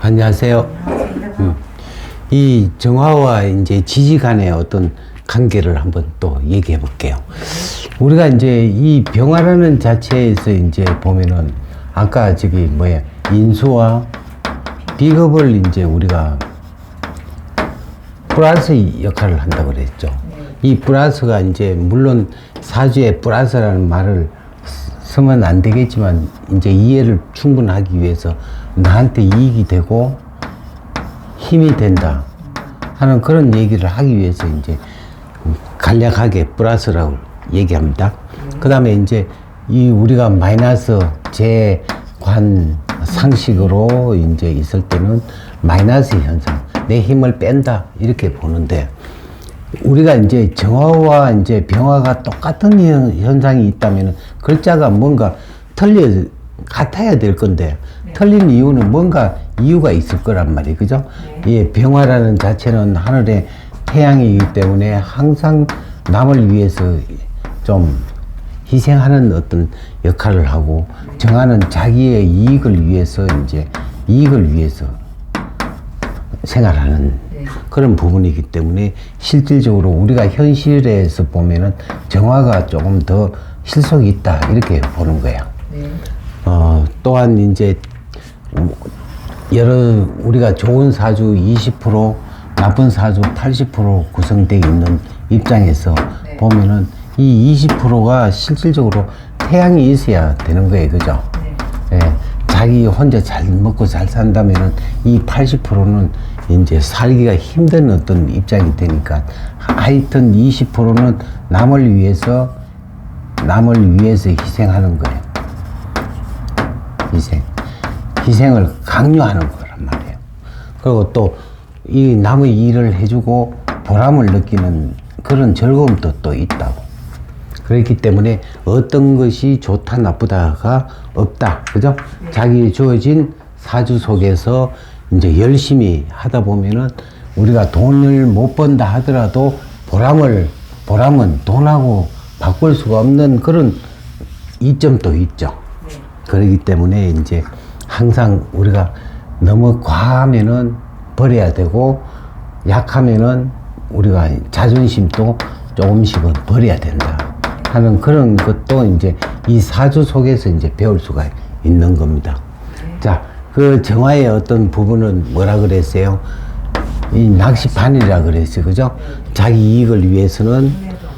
안녕하세요. 음, 이 정화와 이제 지지 간의 어떤 관계를 한번 또 얘기해 볼게요. 우리가 이제 이 병화라는 자체에서 이제 보면은 아까 저기 뭐야 인수와 비겁을 이제 우리가 플러스 역할을 한다고 그랬죠. 이 플러스가 이제 물론 사주에 플러스라는 말을 쓰면 안 되겠지만 이제 이해를 충분하기 위해서 나한테 이익이 되고 힘이 된다 하는 그런 얘기를 하기 위해서 이제 간략하게 플러스라고 얘기합니다. 그 다음에 이제 이 우리가 마이너스 재관 상식으로 이제 있을 때는 마이너스 현상, 내 힘을 뺀다 이렇게 보는데 우리가 이제 정화와 이제 병화가 똑같은 현- 현상이 있다면 글자가 뭔가 틀려 같아야 될 건데 틀린 이유는 뭔가 이유가 있을 거란 말이에요, 그죠? 이 병화라는 자체는 하늘의 태양이기 때문에 항상 남을 위해서 좀 희생하는 어떤 역할을 하고 정하는 자기의 이익을 위해서 이제 이익을 위해서 생활하는 그런 부분이기 때문에 실질적으로 우리가 현실에서 보면은 정화가 조금 더 실속이 있다 이렇게 보는 거예요. 어, 또한 이제 여러 우리가 좋은 사주 20% 나쁜 사주 80% 구성되어 있는 입장에서 보면은 이 20%가 실질적으로 태양이 있어야 되는 거예요, 그죠? 예, 자기 혼자 잘 먹고 잘 산다면은 이 80%는 이제 살기가 힘든 어떤 입장이 되니까 하여튼 20%는 남을 위해서 남을 위해서 희생하는 거예요. 희생. 희생을 강요하는 거란 말이에요. 그리고 또 이 남의 일을 해주고 보람을 느끼는 그런 즐거움도 또 있다고. 그렇기 때문에 어떤 것이 좋다 나쁘다가 없다. 그죠? 자기 주어진 사주 속에서 이제 열심히 하다 보면은 우리가 돈을 못 번다 하더라도 보람을, 보람은 돈하고 바꿀 수가 없는 그런 이점도 있죠. 그렇기 때문에 이제 항상 우리가 너무 과하면은 버려야 되고 약하면은 우리가 자존심도 조금씩은 버려야 된다 하는 그런 것도 이제 이 사주 속에서 이제 배울 수가 있는 겁니다. 자, 그 정화의 어떤 부분은 뭐라 그랬어요? 이 낚시판이라 그랬어요. 그죠? 자기 이익을 위해서는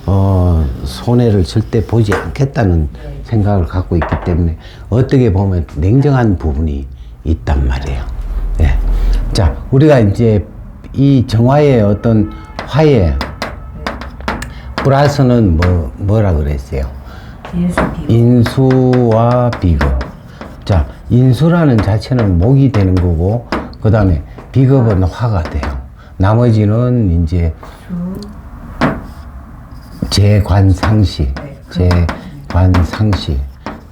어, 손해를 절대 보지 않겠다는 생각을 갖고 있기 때문에 어떻게 보면 냉정한 부분이 있단 말이에요. 예. 자, 우리가 이제 이 정화의 어떤 화해 플러스는 뭐, 뭐라 그랬어요? 인수와 비급. 자, 인수라는 자체는 목이 되는 거고, 그 다음에 비급은 화가 돼요. 나머지는 이제 재관상시, 재관상시.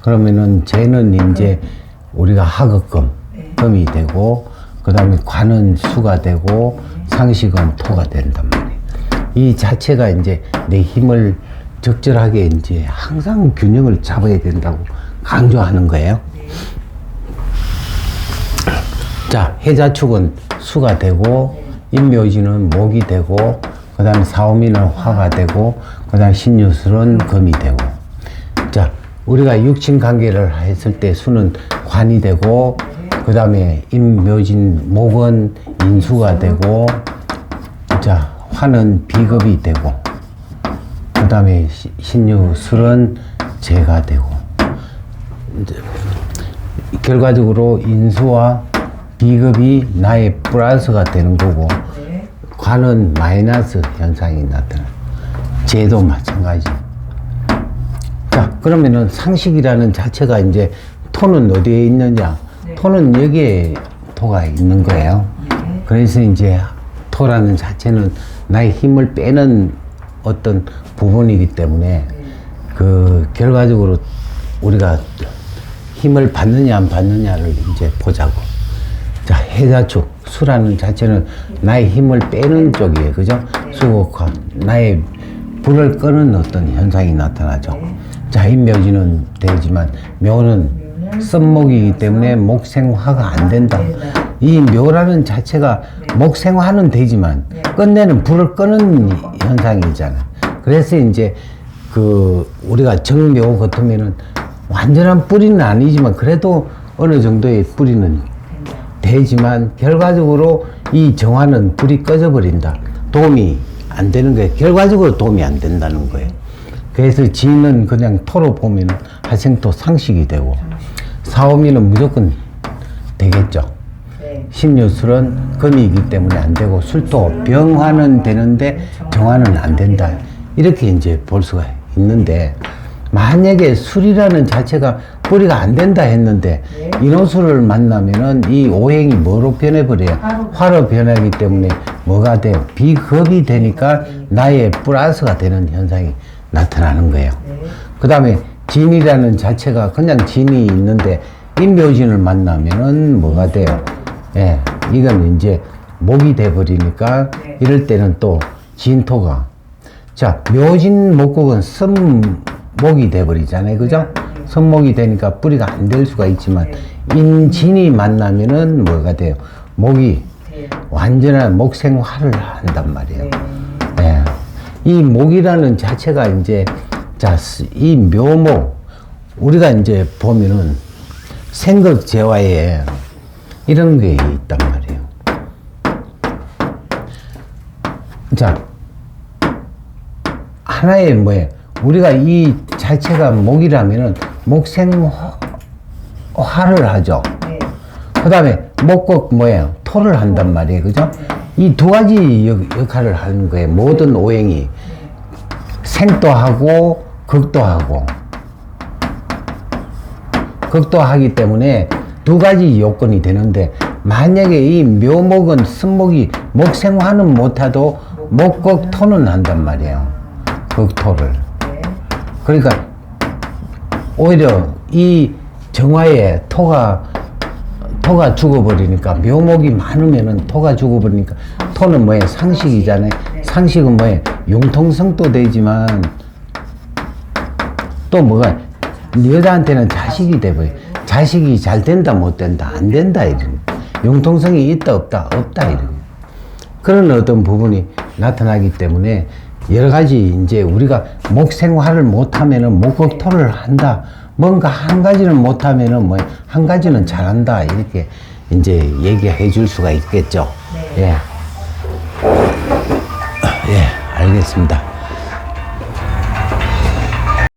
그러면은 재는 이제 우리가 하급금, 금이 되고, 그 다음에 관은 수가 되고, 상식은 토가 된단 말이에요. 이 자체가 이제 내 힘을 적절하게 이제 항상 균형을 잡아야 된다고 강조하는 거예요. 자, 해자축은 수가 되고, 인묘지는 목이 되고, 그 다음에 사오미는 화가 되고, 그 다음에 신유술은 금이 되고. 자, 우리가 육친 관계를 했을 때 수는 관이 되고, 그 다음에 인묘진, 목은 인수가 되고, 자, 화는 비급이 되고, 그 다음에 신유술은 재가 되고, 결과적으로 인수와 비급이 나의 플러스가 되는 거고 관은 마이너스 현상이 나타나 재도 마찬가지. 자 그러면은 상식이라는 자체가 이제 토는 어디에 있느냐? 토는 여기에 토가 있는 거예요. 그래서 이제 토라는 자체는 나의 힘을 빼는 어떤 부분이기 때문에 그 결과적으로 우리가 힘을 받느냐 안 받느냐를 이제 보자고. 자, 해자축, 수라는 자체는 나의 힘을 빼는 쪽이에요. 그죠? 수국화, 나의 불을 끄는 어떤 현상이 나타나죠. 자, 인묘지는 되지만 묘는 썸목이기 때문에 목생화가 안 된다. 이 묘라는 자체가 네. 목생화는 되지만 네. 끝내는 불을 끄는 현상이잖아. 그래서 이제 그 우리가 정묘 같으면은 완전한 뿌리는 아니지만 그래도 어느 정도의 뿌리는. 되지만 결과적으로 이 정화는 불이 꺼져 버린다. 도움이 안 되는 거예요. 결과적으로 도움이 안 된다는 거예요. 그래서 지는 그냥 토로 보면 화생토 상식이 되고 사오미는 무조건 되겠죠. 네. 신유술은 금이기 때문에 안 되고 술도 병화는 되는데 정화는 안 된다. 이렇게 이제 볼 수가 있는데 만약에 술이라는 자체가 뿌리가 안 된다 했는데 네. 인호술을 만나면은 이 오행이 뭐로 변해버려요? 화로. 화로 변하기 때문에 뭐가 돼요? 비겁이 되니까 나의 플러스가 되는 현상이 나타나는 거예요. 네. 그 다음에 진이라는 자체가 그냥 진이 있는데 인묘진을 만나면은 뭐가 돼요? 예, 이건 이제 목이 돼버리니까 네. 이럴 때는 또 진토가 자 묘진 목국은 선 목이 돼버리잖아요, 그죠? 선목이 되니까 뿌리가 안 될 수가 있지만 인진이 만나면은 뭐가 돼요? 목이 네. 완전한 목생화를 한단 말이에요. 네. 예. 이 목이라는 자체가 이제 자, 스- 이 묘목 우리가 이제 보면은 생극 재화에 이런 게 있단 말이에요. 자, 하나의 뭐예요? 우리가 이 자체가 목이라면은 목생화를 하죠. 네. 그 다음에 목국 뭐예요? 토를 한단 말이에요. 그죠? 이 두 가지 역, 역할을 하는 거예요. 모든 오행이. 생도 하고, 극도 하고. 극도 하기 때문에 두 가지 요건이 되는데, 만약에 이 묘목은 쓴목이 목생화는 못해도 목극 토는 한단 말이에요. 극토를. 네. 그러니까 오히려 이 정화에 토가 토가 죽어버리니까 묘목이 많으면은 토가 죽어버리니까 토는 뭐예요 상식이잖아요. 상식은 뭐예요 융통성도 되지만 또 뭐가? 여자한테는 자식이 돼버려. 자식이 잘 된다 못 된다 안 된다 이런. 융통성이 있다 없다 없다 이런. 그런 어떤 부분이 나타나기 때문에 여러 가지 이제 우리가 목생활을 못하면은 목극토를 한다. 뭔가 한 가지는 못하면은 뭐 한 가지는 잘한다. 이렇게 이제 얘기해 줄 수가 있겠죠. 예. 예, 알겠습니다.